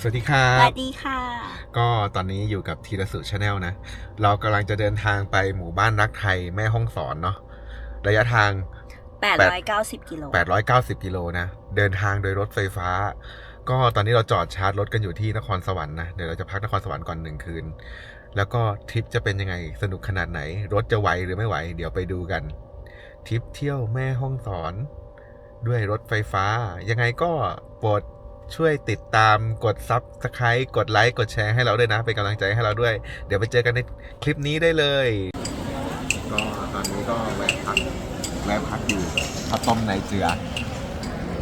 สวัสดีครัสบ วัสดีค่ะ ก็ตอนนี้อยู่กับทีละสุชาแนลนะ เรากำลังจะเดินทางไปหมู่บ้านรักไทยแม่ห้องสอนเนาะ ระยะทาง 890 กิโล 890 กิโลนะ เดินทางโดยรถไฟฟ้า ก็ตอนนี้เราจอดชาร์จรถกันอยู่ที่นครสวรรค์นะ เดี๋ยวเราจะพักนครสวรรค์ก่อนหนึ่งคืน แล้วก็ทริปจะเป็นยังไง สนุกขนาดไหน รถจะไหวหรือไม่ไหว เดี๋ยวไปดูกัน ทริปเที่ยวแม่ห้องสอน ด้วยรถไฟฟ้า ยังไงก็โปรด ช่วยติดตามกดซับสไครต์กดไลค์กดแชร์ให้เราด้วยนะ เป็นกำลังใจให้เราด้วย เดี๋ยวไปเจอกันในคลิปนี้ได้เลย ก็ตอนนี้ก็แวะพักแวะพักอยู่ข้าวต้มในเจือ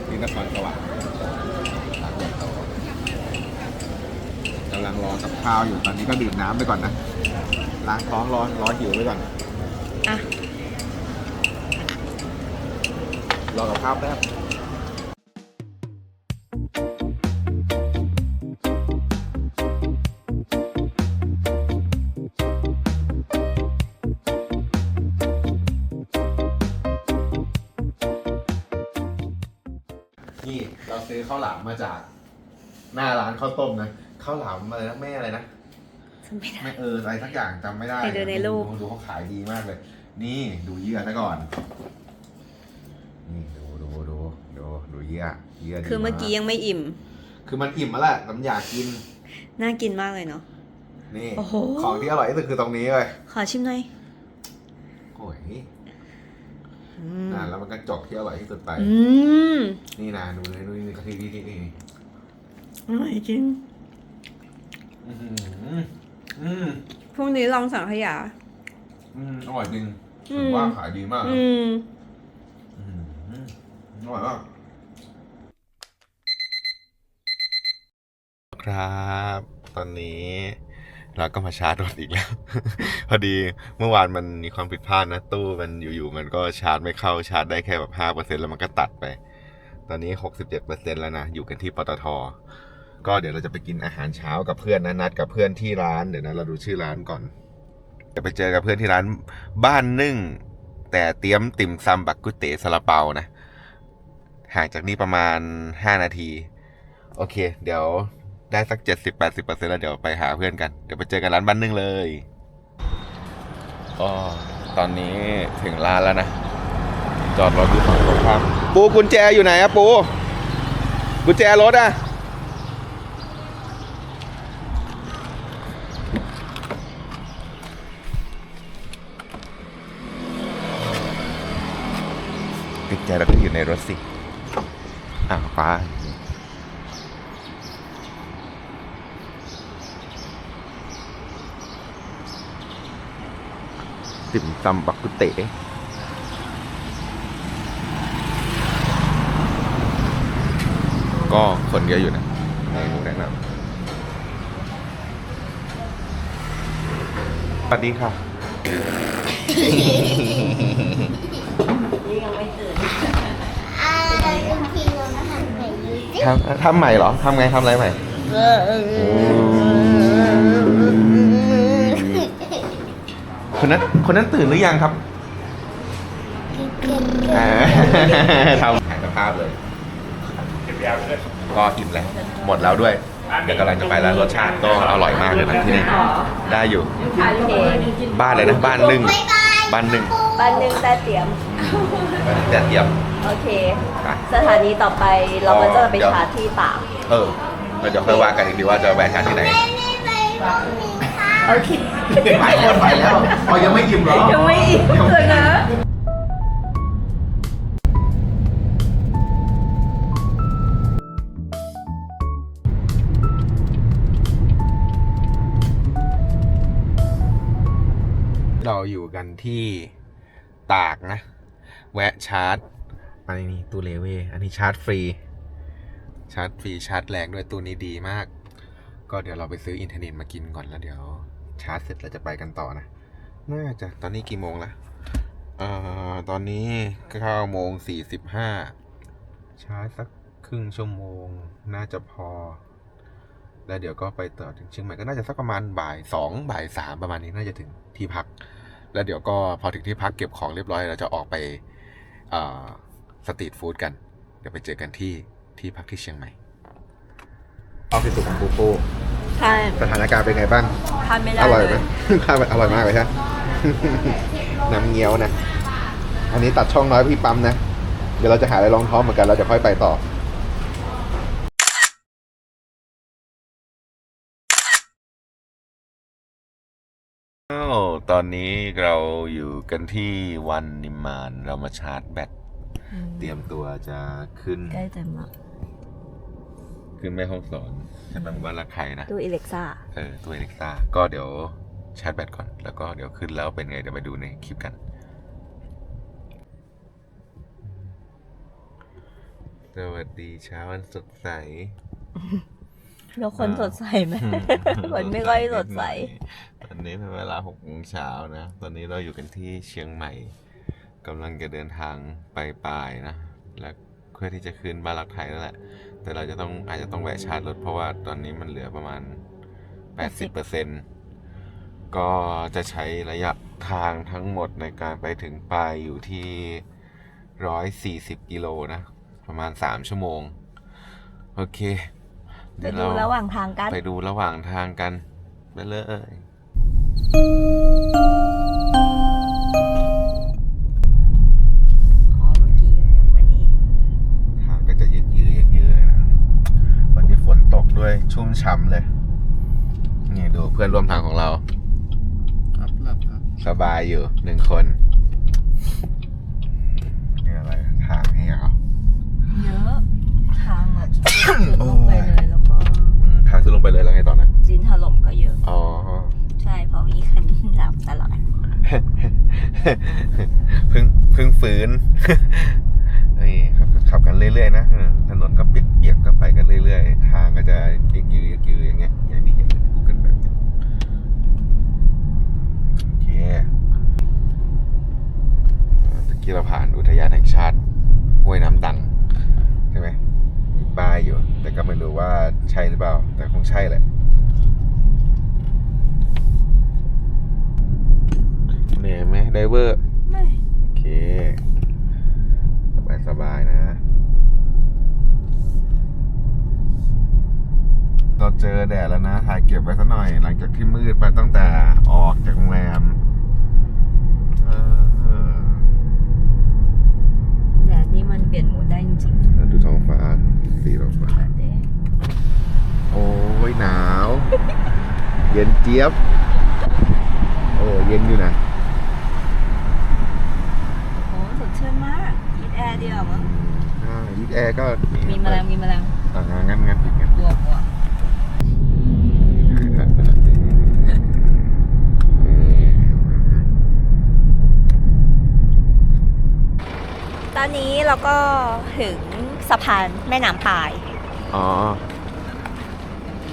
ที่นครสวรรค์ร้านใหญ่โตกำลังรอกับข้าวอยู่ตอนนี้ก็ดื่มน้ำไปก่อนนะล้างท้องร้อนร้อนหิวไปก่อนอะรอกับข้าวแป๊บ มมาจาก หน้าร้านข้าวต้มนะข้าวหลามอะไรนะแม่อะไรนะฉันไม่ได้ไม่เอออะไรสักอย่างจำไม่ได้ไปดูในรูป ดูเขาขายดีมากเลย นี่ดูเยื่อซะก่อน นี่ดูดูดูดูดูเยื่อเยื่อดีคือเมื่อกี้ยังไม่อิ่ม คือมันอิ่มมาแล้วน้ำอยากกิน น่ากินมากเลยเนาะ นี่ โอ้โห ของที่อร่อยที่สุดคือตรงนี้เลย ขอชิมหน่อย โอ้ย อืมอ่าแล้วมันก็จบที่อร่อยที่สุดไป อืมนี่นะดูเลยดูนี่กะทินี่นี่นี่อร่อยจริง อือหืออืมพรุ่งนี้ลองสั่งขยะอืมอร่อยจริงอืถืมอว่าขายดีมากนะอืม อืมอร่อยมาก ครับ ตอนนี้ เราก็มาชาร์จรถอีกแล้ว พอดีเมื่อวานมันมีความผิดพลาดนะ ตู้มันอยู่ๆมันก็ชาร์จไม่เข้าชาร์จได้แค่แบบห้าเปอร์เซ็นแล้วมันก็ตัดไป ตอนนี้หกสิบเจ็ดเปอร์เซ็นแล้วนะ อยู่กันที่ปตท ก็เดี๋ยวเราจะไปกินอาหารเช้ากับเพื่อนนะนัดกับเพื่อนที่ร้านเดี๋ยวนะเราดูชื่อร้านก่อนจะไปเจอกับเพื่อนที่ร้านบ้านนึ่ง แต่เตรียมติ่มซำบักกุเตซาลาเปานะห่างจากนี่ประมาณ5นาที โอเค เดี๋ยว ได้สัก 70-80%แล้วเดี๋ยวไปหาเพื่อนกัน เดี๋ยวไปเจอกันร้านบ้านนึ่งเลยก็ตอนนี้ถึงร้านแล้วนะ จอดรถอยู่ฝั่งตรงข้ามปูกุญแจอยู่ไหนอะปู กุญแจรถอะกุญแจเราก็อยู่ในรถสิอะไป ติ่มซำบักกุเต๋ก็คนเยอะอยู่นะเมนูแนะนำสวัสดีค่ะนี่ยังไม่ตื่นอ่าบางทีเรามาทำแบบนี้สิทำทำใหม่เหรอทำไงทำอะไรใหม่ คนนั้นคนนั้นตื่นหรือยังครับอ่าทำถ่ายสภาพเลยก็อิ่มแล้วหมดแล้วด้วย เดี๋ยวกำลังจะไปแล้วรสชาติก็อร่อยมากเลยนะที่นี่ได้อยู่โอเคบ้านเลยนะบ้านนึ่งบ้านนึ่งบ้านหนึ่งแต่เตรียมบ้านแต่เตรียม โอเค ไป สถานีต่อไปเราก็จะไปชาร์จที่ตาก เออเราจะค่อยว่ากันอีกทีว่าจะแวะทานที่ไหน โอเคไปแล้วไปแล้วอ๋อยังไม่อิ่มเหรอยังไม่อิ่มเลยนะเราอยู่กันที่ตากนะ แวะชาร์จอันนี้ตู้เลเวอันนี้ชาร์จฟรี ชาร์จฟรีชาร์จแรงด้วยตู้นี้ดีมาก ก็เดี๋ยวเราไปซื้ออินเทอร์เน็ตมากินก่อนแล้วเดี๋ยว ชาร์จเสร็จเราจะไปกันต่อนะ น่าจะตอนนี้กี่โมงละเอ่อตอนนี้เก้าโมงสี่สิบห้าชาร์จสักครึ่งชั่วโมง น่าจะพอ แล้วเดี๋ยวก็ไปต่อถึงเชียงใหม่ก็น่าจะสักประมาณบ่ายสองบ่ายสามประมาณนี้น่าจะถึงที่พัก แล้วเดี๋ยวก็พอถึงที่พักเก็บของเรียบร้อยเราจะออกไปเอ่อสตรีทฟู้ดกัน เดี๋ยวไปเจอกันที่ที่พักที่เชียงใหม่โอที่สุดของปูปู ใช่สถานการณ์เป็นไงบ้าง ทานไม่ได้อร่อยเลไหมยข้าวอร่อยมากเลยใช่น้ำเงี้ยวนะ อันนี้ตัดช่องน้อยพี่ปั๊มนะ เดี๋ยวเราจะหาอะไรรองท้องเหมือนกันเราจะค่อยไปต่อ อ้าวตอนนี้เราอยู่กันที่วันนิมมาน เรามาชาร์จแบต เตรียมตัวจะขึ้น ใกล้เต็มละ ขึ้นแม่ห้องสอนใช่ไหมบ้านรักใครนะตู้อิเล็กซ่าเออตัวเล็กซ่าก็เดี๋ยวชาร์จแบตก่อน แล้วก็เดี๋ยวขึ้นแล้วเป็นไงเดี๋ยวไปดูในคลิปกันสวัสดีเช้าวันสดใสแล้วคนสดใสไหมคนไม่ค่อยสดใสตอนนี้เป็นเวลาหกโมงเช้านะ ตอนนี้เราอยู่กันที่เชียงใหม่กำลังจะเดินทางไปปลายนะ และเพื่อที่จะขึ้นบ้านรักไทยนั่นแหละ แต่เราจะต้องอาจจะต้องแวะชาร์จรถเพราะว่าตอนนี้มันเหลือประมาณ 80%ก็จะใช้ระยะทางทั้งหมดในการไปถึงปลายอยู่ที่ 140 กิโลนะ ประมาณ 3 ชั่วโมง โอเคไปดูระหว่างทางกัน ไปดูระหว่างทางกัน ไปเลย ชุ่มฉ่ำเลย นี่ดูเพื่อนร่วมทางของเรา ครับหลับครับ สบายอยู่หนึ่งคนนี่อะไรทางนี่เหรอเยอะทางแบบลงไปเลยแล้วก็อืมทางขึ้นลงไปเลยแล้วไงต่อนะดินถล่มก็เยอะ อ๋อ ใช่เพราะมีคันหลับตลอดเพิ่งเพิ่งฟื้นนี่ขับขับกันเรื่อยๆนะเออถนนก็เปียกๆก็ไปกันเรื่อยๆ ทางก็จะยืดยืดยืดอย่างเงี้ย อย่างที่เห็นกูเกิลแบบโอเคเอ่อตะกี้เราผ่านอุทยานแห่งชาติห้วยน้ำดัง ใช่ไหมมีป้ายอยู่ แต่ก็ไม่รู้ว่าใช่หรือเปล่า แต่คงใช่แหละ เหนื่อยไหมไดเวอร์ ไม่ โอเค สบายสบายๆนะ เราเจอแดดแล้วนะ ถ่ายเก็บไว้สักหน่อย หลังจากที่มืดไปตั้งแต่ออกจากโรงแรมเออ แดดนี่มันเปลี่ยนมูดได้จริง แล้วดูท้องฟ้า สีท้องฟ้า ๆแบบนี้ โอ้ ยหนาว เย็นเจี๊ยบ โอ้เย็นอยู่นะโอ้สดชื่นมากยิดแอร์เดียวมั้งอ่ายิดแอร์ก็มีแมลงมีแมลงอ่างั้นงั้นผิดงั้นบวกบวกตอนนี้เราก็ถึงสะพานแม่น้ำปาย อ๋อโอเค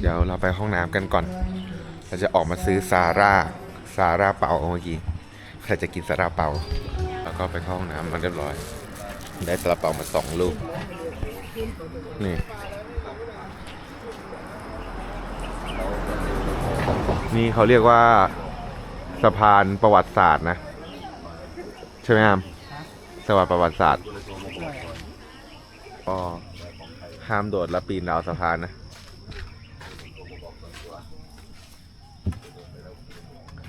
เดี๋ยวเราไปห้องน้ำกันก่อน เราจะออกมาซื้อซาร่าซาร่าเปาเมื่อกี้ใครจะกินซาร่าเปา แล้วก็ไปเข้าห้องน้ำมาเรียบร้อย ได้ซาลาเปามาสองลูก นี่ นี่เขาเรียกว่าสะพานประวัติศาสตร์นะ ใช่ไหมครับสะพานประวัติศาสตร์ก็ห้ามโดดและปีนราวสะพานนะ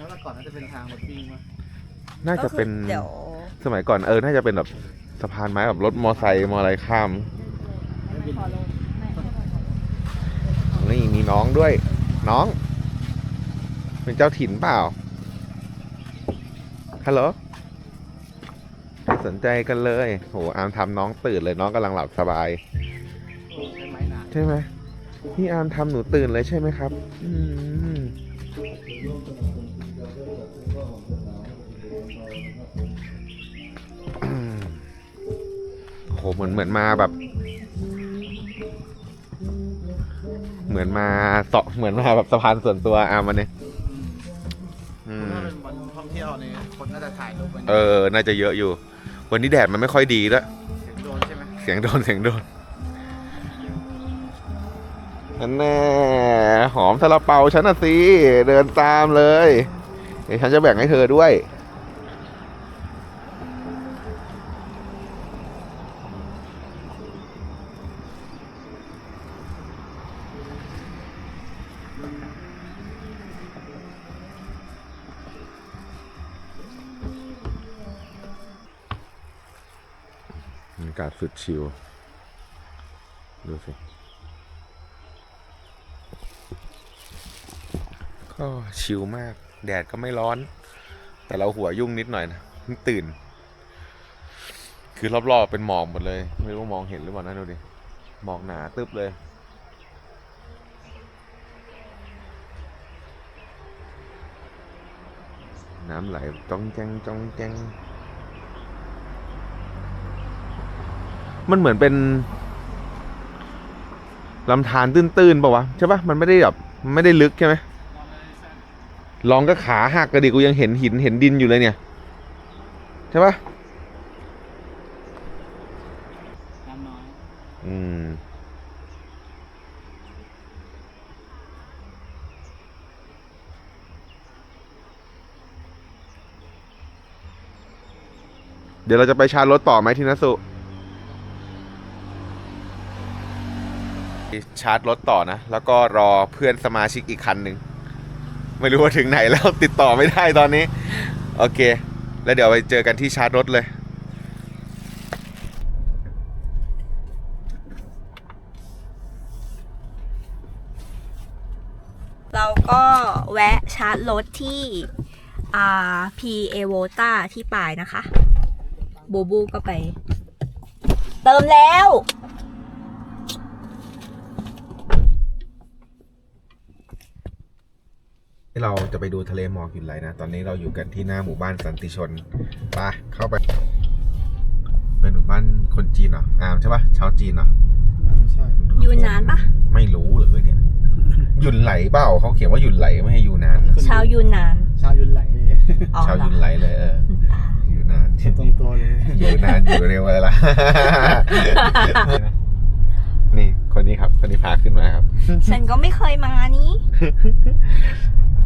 แล้ว ก่อนน่าจะเป็นทางรถวิ่งมาน่าจะเป็นก็คือเดี๋ยวสมัยก่อนเออ น่าจะเป็นแบบสะพานไม้แบบรถมอไซค์มออะไรข้าม นี่มีน้องด้วย น้อง เป็นเจ้าถิ่นเปล่า ฮัลโหลไม่สนใจกันเลยโหอามทำน้องตื่นเลยน้องกำลังหลับสบาย ใช่ไหมหนาใช่ไหมพี่อามทำหนูตื่นเลยใช่ไหมครับ อืม หเหมือนเหมือนมาแบบ เหมือนมาเสาะเหมือนมาแบบสะพานส่วนตัวอามันเนี่ยอืม ถ้าเป็นวันท่องเที่ยวเนี่ยคนน่าจะถ่ายรูปกันเออ น่าจะเยอะอยู่ วันนี้แดดมันไม่ค่อยดีด้วยโดนใช่ไหมเสียงโดนเสียงโดนนั่นแน่หอมซาลาเปาฉันน่ะสิ เดินตามเลย เดี๋ยวฉันจะแบ่งให้เธอด้วย สุดชิลดูสิ ก็ชิลมาก แดดก็ไม่ร้อน แต่เราหัวยุ่งนิดหน่อยนะเพิ่งตื่น คือรอบๆเป็นหมอกหมดเลย ไม่รู้ว่ามองเห็นหรือเปล่านะดูดิ หมอกหนาตึ๊บเลยน้ำไหลจ้องแจงจ้องแจง มันเหมือนเป็นลำธารตื้นๆป่าวะใช่ปะมันไม่ได้แบบไม่ได้ลึกใช่ไหมลองก็ขาหักกระดิกูยังเห็นหินเห็นดินอยู่เลยเนี่ย ใช่ปะน้ำน้อยอืมเดี๋ยวเราจะไปชาร์จรถต่อไหมที่นัสุ ชาร์จรถต่อนะ แล้วก็รอเพื่อนสมาชิกอีกคันหนึ่งไม่รู้ว่าถึงไหนแล้วติดต่อไม่ได้ตอนนี้ โอเค แล้วเดี๋ยวไปเจอกันที่ชาร์จรถเลยเราก็แวะชาร์จรถที่อ่า P A v o t a ที่ปลายนะคะ บูบูก็ไป เติมแล้ว ที่เราจะไปดูทะเลหมอกหินไหลนะ ตอนนี้เราอยู่กันที่หน้าหมู่บ้านสันติชนไปเข้าไป เป็นหมู่บ้านคนจีนเหรออามใช่ปะชาวจีนเหรอใช่ยูนนานปะไม่รู้เลยเนี่ยหยุนไหลเปล่าเขาเขียนว่าหยุนไหลไม่ให้อยู่นาน ชาวยูนนาน ชาวยุนไหลอ๋อชาวเหรอหยุนไหลเลยเอออ่าอยู่นานตรงตัวเลยอยู่นานอยู่เร็วอะไรล่ะนี่คนนี้ครับคนนี้พาขึ้นมาครับ ฉันก็ไม่เคยมานี้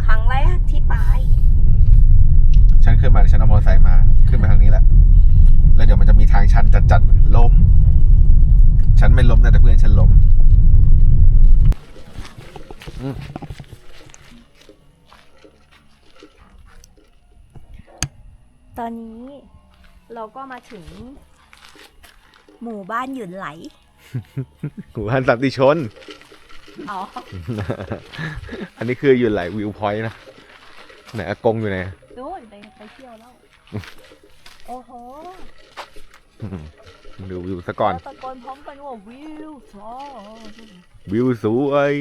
ครั้งแรกที่ปลายฉันขึ้นมาฉันเอามอเตอร์ไซค์มา ขึ้นไปทางนี้แหละ แล้วเดี๋ยวมันจะมีทางชันจัดๆล้ม ฉันไม่ล้มนะแต่เพื่อนฉันล้มตอนนี้เราก็มาถึง หมู่บ้านหยุนไหล หมู่บ้านสันติชน อ๋ออันนี้คืออยู่ไหลวิวพอยต์นะ ไหนอากงอยู่ไหนนู่นไปไปเที่ยวแล้ว โอ้โหอืมดูวิวซะก่อน ตะโกนพร้อมกันว่าวิวสวยวิวสวย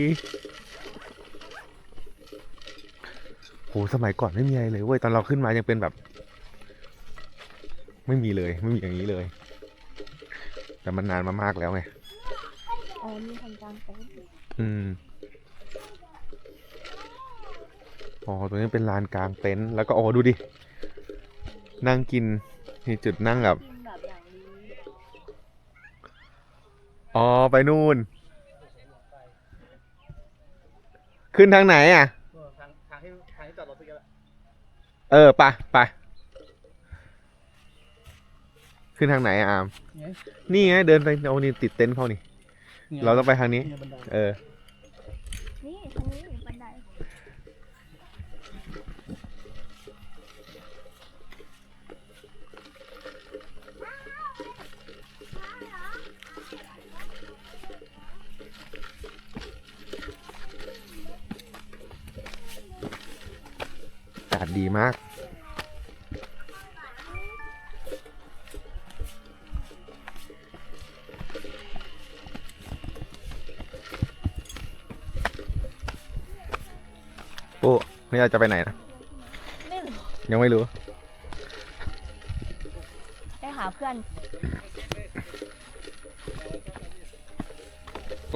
โหสมัยก่อนไม่มีอะไรเลยเว้ย ตอนเราขึ้นมายังเป็นแบบ ไม่มีเลย ไม่มีอย่างนี้เลย แต่มันนานมามากแล้วไง อ๋อมีทางกลางเต็นท์ อืม อ๋อ ตรงนี้เป็นลานกลางเต็นท์ แล้วก็โอ้ดูดิ นั่งกิน มีจุดนั่งแบบ กินแบบอย่างนี้อ๋อ ไปนู่น ขึ้นทางไหนอะทางทางที่ทางที่จอดรถเมื่อกี้แหละเออไปไปขึ้นทางไหนอะอามเนี่ยนี่ไงเดินไปเอานี่ติดเต็นท์เขานี่ เราต้องไปทางนี้เนี่ยบันไดเออ นี่ทางนี้บันไดอากาศดีมาก โอ้นี่เราจะไปไหนนะไม่รู้ยังไม่รู้ ไปหาเพื่อน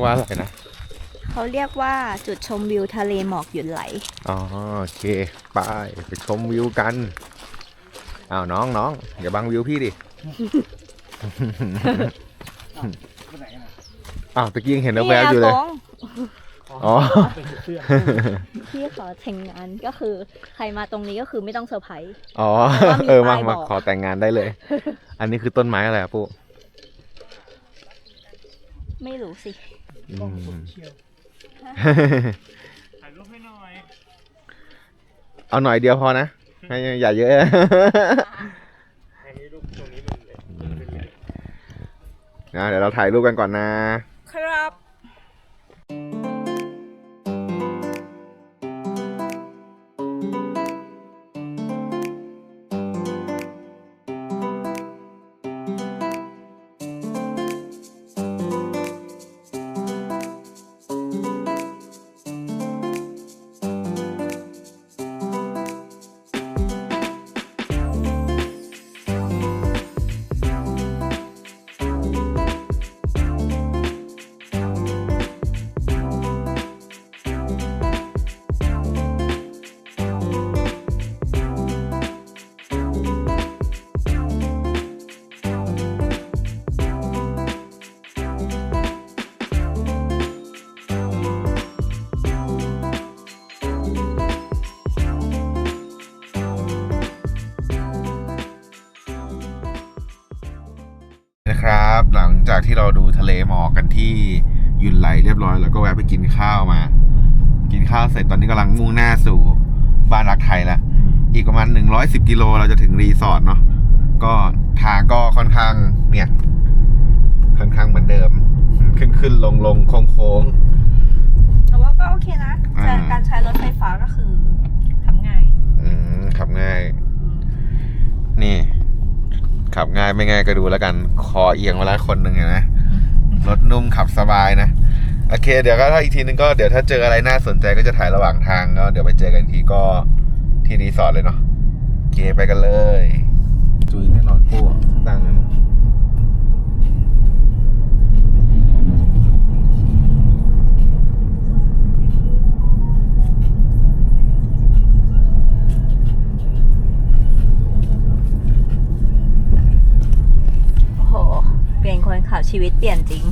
ว่าอะไรนะขเขาเรียกว่าจุดชมวิวทะเลหมอกหยุดไหล อ๋อโอเคไปไปชมวิวกันอ้าวน้องน้องอย่าบังวิวพี่ดิไปไหนกันอะอ้าวตะกี้ยังเห็นแวบๆอยู่เลยนี่ะกงอ๋อ เป็นเสื้อ พี่ขอแต่งงานก็คือใครมาตรงนี้ก็คือไม่ต้องเซอร์ไพรส์ อ๋อว่ามีเออ มาป้ายบมาอกขอแต่งงานได้เลย อันนี้คือต้นไม้อะไรอะปุ๊ไม่รู้สิอืกล้องมสุดเชี่ยวถ่ายรูปให้หน่อย เอาหน่อยเดียวพอนะให้อย่าเยอะอันนี้รูปตรงนี้มันมันเป็นเลยนะเดี๋ยวเราถ่ายรูปกันก่อนนะ บ้านรักไทยแล้ว อีกประมาณ 110 กิโลเราจะถึงรีสอร์ทเนาะ ก็ทางก็ค่อนข้างเนี่ย ค่อนข้างเหมือนเดิม ขึ้นขึ้นลงลงโค้งโค้งแต่ว่าก็โอเคนะอ่าแต่การใช้รถไฟฟ้าก็คือทำง่าย อืมขับง่าย นี่ ขับง่ายไม่ง่ายก็ดูแล้วกัน คอเอียงเวลาคนหนึ่งเห็นไหมรถนุ่มขับสบายนะ โอเค เดี๋ยวก็ถ้าอีกทีนึงก็เดี๋ยวถ้าเจออะไรน่าสนใจก็จะถ่ายระหว่างทางก็เดี๋ยวไปเจอกันอีกทีก็ที่รีสอร์ทเลยเนาะโอเคไปกันเลย จุยแน่นอนปูตั้งนั้นโอ้โห เปลี่ยนคนขับชีวิตเปลี่ยนจริง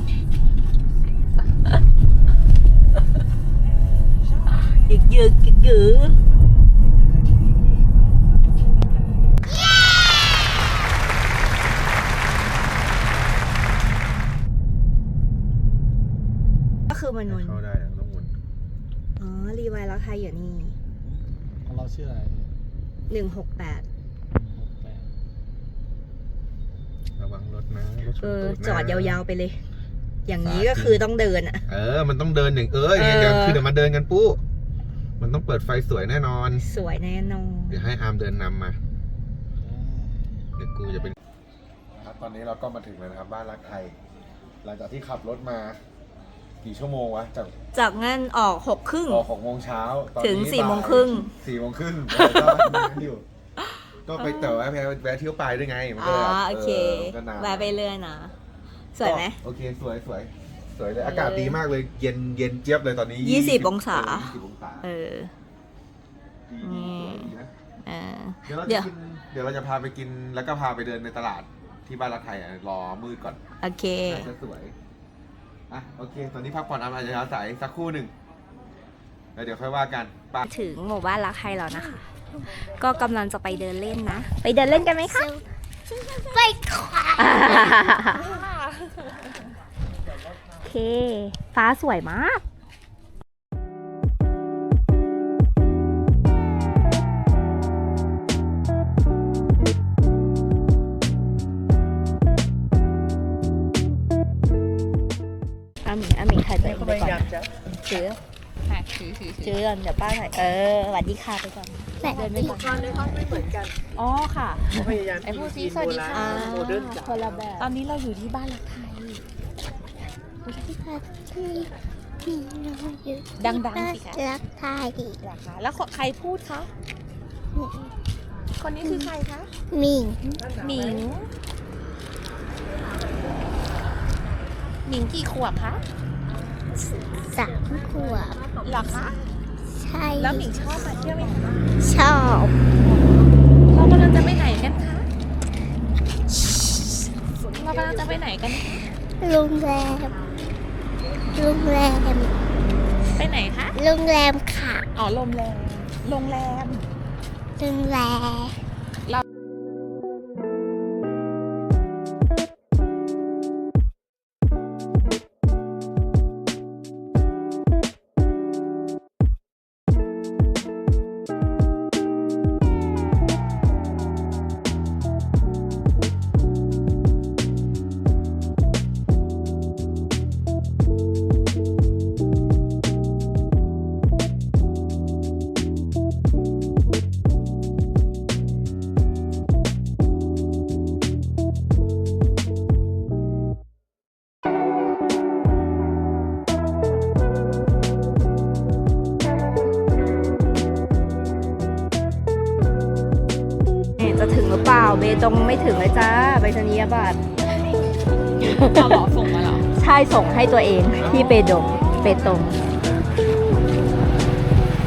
ยึกยึกยึกยึกก็คือมันวนเข้าได้อะต้องวนอ๋อ รีไวล์รักไทยอยู่นี่ของเราชื่ออะไรหนึ่งหกแปดหกแปดระวังรถนะรถชนเออ ตูนะจอดยาวๆไปเลย อย่างนี้ก็คือต้องเดินอะเออ มันต้องเดินอย่างเอออย่างเงี้ยเออเดี๋ยวคือเดี๋ยวมาเดินกันปุ๊ มันต้องเปิดไฟสวยแน่นอน สวยแน่นอนเดี๋ยวให้อาร์มเดินนำมา เดี๋ยวกูจะเป็นครับตอนนี้เราก็มาถึงแล้วนะครับ บ้านรักไทย หลังจากที่ขับรถมากี่ชั่วโมงวะจากจากงั้นออกหกครึ่ง ออกหกโมงเช้าตอนถึงนี้สี่โมงบ่ายครึ่งสี่โมงครึ่งแล้วก็นั่งอยู่ ก็ไปแต่ว่าแวะแวะเที่ยวไปด้วยไงมันก็อ่าเลยแบบโอเค ก็นานแวะไปเรื่อยนะ สวยไหม ก็โอเคสวยสวย สวยเลย อากาศดีมากเลย เย็นเย็นเจี๊ยบเลยตอนนี้ยี่สิบองศา ยี่สิบองศาเออดีอืดีสมวยดีนะ เออ เดี๋ยวเราเดี๋จะยว กินเดี๋ยวเราจะพาไปกินแล้วก็พาไปเดินในตลาดที่บ้านรักไทยอะรอมืดก่อนโอเค น่าจะสวยอะโอเค ตอนนี้พักผ่อนอาจจะอาศัยสักครู่หนึ่งแล้วเดี๋ยวค่อยว่ากันไป้าถึงหมู่บ้านรักไทยแล้วนะคะ ก็กำลังจะไปเดินเล่นนะ ไปเดินเล่นกันไหมคะ ไปขวาโอ เค ฟ้าสวยมากอาหมิงอาหมิงถ่ายตัวเองไปก่อนถือถือก่อนเดี๋ยวป้าถ่ายเออสวัสดีค่ะไปก่อนแบบเดินไปนี้ก่อนอ๋อค่ะ พยายามไอ้พวกนี้สวัสดีค่ะอ่าโมเดิร์นจ๋าคนละแบบตอนนี้เราอยู่ที่บ้านรักไทย ที่มีน้องอยู่ดังๆสิคะ รักไทยเหรอคะแล้วใครพูดคะคนนี้คือใครคะมิงหมิงหมิงกี่ขวบคะสามขวบเหรอคะใช่แล้วหมิงชอบมาเที่ยวไหมคะชอบเรากำลังจะไปไหนกันคะเรากำลังจะไปไหนกันคะโรงแรม โรงแรม ไปไหนคะ โรงแรมค่ะ อ๋อโรงแรมโรงแรม โรงแรม ล่า เบตงไม่ถึงเลยจ้าไปรษณียบัตรเอาเหรอส่งมาเหรอใช่ส่งให้ตัวเองที่เปดงเปตง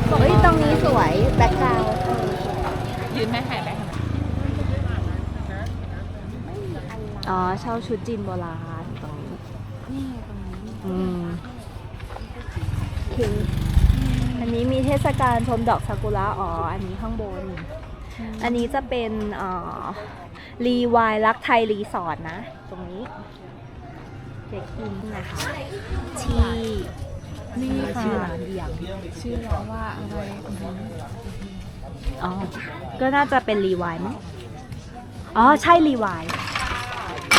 เฮ้ยตรงนี้สวยแบ็คกราวด์ยืนแม่ถ่ายไปทำไมอ๋อเช่าชุดจีนโบราณตรงนี้นี่ตรงนี้อืมคืออันนี้มีเทศกาลชมดอกซากุระอ๋อ อันนี้ข้างบน อันนี้จะเป็นเอ่อรีวายรักไทยรีสอร์ทนะ ตรงนี้เช็คอินนะคะที่นี่ชื่อร้านเดียงชื่อร้านว่าอะไรอือหืออ๋อ ก็น่าจะเป็นรีวายมั้งอ๋อ ใช่รีวาย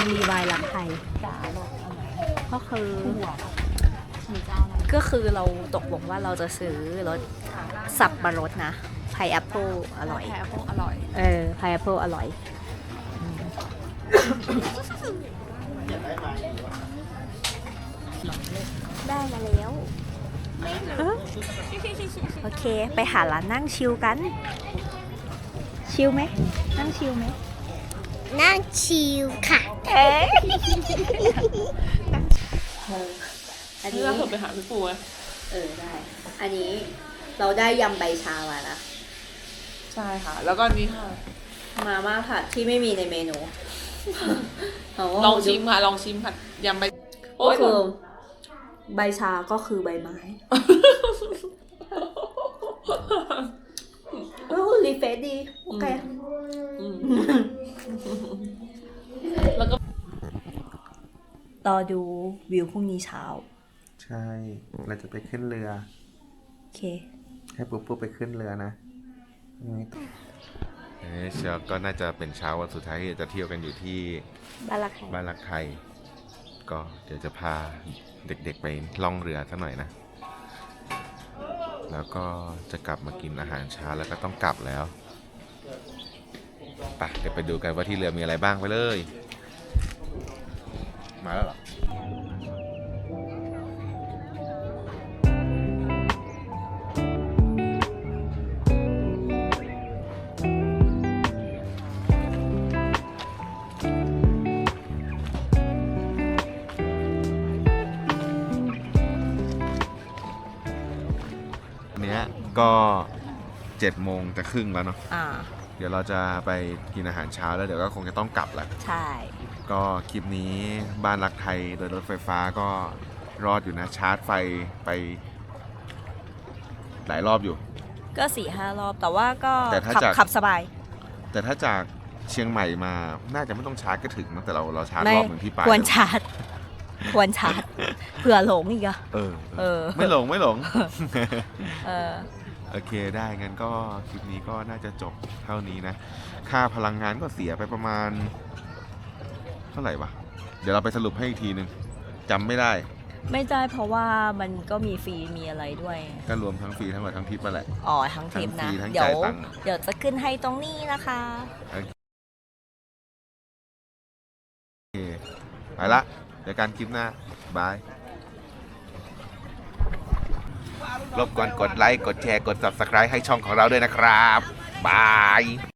รีวายรักไทยจ๋าหรอกอะไรก็คือหัวหนูจะเอาอะไรก็คือเราตกลงว่าเราจะซื้อรสสับปะรดนะ ไพแอปเปิลอร่อยแพรพวกอร่อย เออไพแอปเปิลอร่อย ได้มาแล้ว โอเค ไปหาร้านนั่งชิลกัน ชิลไหม นั่งชิลไหม นั่งชิลค่ะเอ๊ะอันนี้เราเถอะไปหาพี่ปูไหมเออได้ อันนี้เราได้ยำใบชามานะ ใช่ค่ะ แล้วก็อันนี้ค่ะมาม่าผัดที่ไม่มีในเมนูลองชิมค่ะ ลองชิมค่ะยำใบก็คือใบชาก็คือใบไม้เออรีเฟซดี โอเคมแล้วก็รอดูวิวพรุ่งนี้เช้า ใช่ เราจะไปขึ้นเรือ โอเค ให้ปุ๊บปุ๊บไปขึ้นเรือนะ เอ๊ะเช้าก็น่าจะเป็นเช้าวันสุดท้ายที่จะเที่ยวกันอยู่ที่บ้านละใครบ้านรักไทย ก็เดี๋ยวจะพาเด็กๆไปล่องเรือสักหน่อยนะ แล้วก็จะกลับมากินอาหารเช้าแล้วก็ต้องกลับแล้วไปเดี๋ยวไปดูกันว่าที่เรือมีอะไรบ้างไปเลย มาแล้วเหรอ 7จ็ดโมงจะครึ่งแล้วเนาะอ่เดี๋ยวเราจะไปกินอาหารเช้าแล้วเดี๋ยวก็คงจะต้องกลับแหละใช่ ก็คลิปนี้บ้านรักไทยโดยรถไฟฟ้าก็รอดอยู่นะชาร์จไฟไป หลายรอบอยู่ ก็สี่ห้ารอบแต่ว่าก็แต่ถ้าจาก ขับสบาย แต่ถ้าจากเชียงใหม่มา น่าจะไม่ต้องชาร์จก็ถึงนะแต่เราเราชาร์จรอบเหมือนพี่ปายควรชาร์จ ควรชาร์จเผื่อหลงอีกอะเออเอเอออ ไม่หลงไม่หลง เออ โอเคได้งั้นก็คลิปนี้ก็น่าจะจบเท่านี้นะ ค่าพลังงานก็เสียไปประมาณ เท่าไหร่วะ เดี๋ยวเราไปสรุปให้อีกทีนึงจำไม่ได้ ไม่ได้เพราะว่ามันก็มีฟรีมีอะไรด้วย ก็รวมทั้งฟรีทั้งหมดทั้งทริปมาแหละ อ๋อทั้งทริปทั้นะงฟรีทั้งเดี๋ยวจ่ายตังค์ เดี๋ยวจะขึ้นให้ตรงนี้นะคะโอเคไปละเดี๋ยวกันคลิปหน้าบาย รบกวนกดไลค์ กดแชร์ กด subscribe ให้ช่องของเราด้วยนะครับ บาย